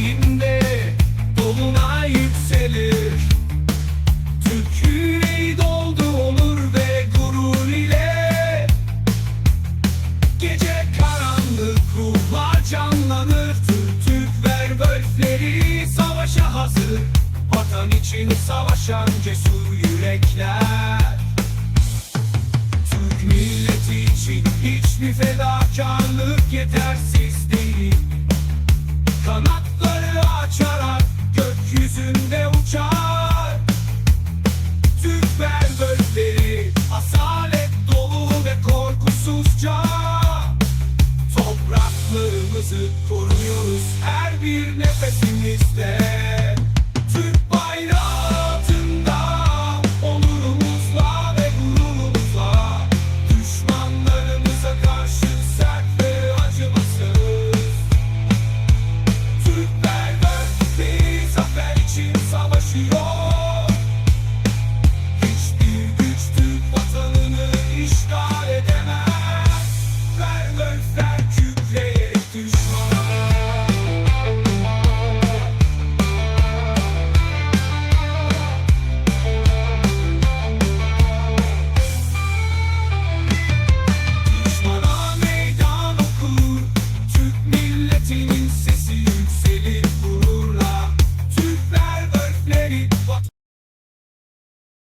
tarihinde dolunay yükselir. Türk yüreği doldu olur ve gurur ile. Gece karanlık ruhlar canlanır. Türk Türk verbölfleri savaşa hazır. Vatan için savaşan cesur yürekler. Türk milleti için hiçbir fedakarlık yetersiz değil. Kanatları açarak gökyüzünde uçar. Türk bölükleri asalet dolu ve korkusuzca. Topraklarımızı koruyoruz her bir nefesimizde Yeah.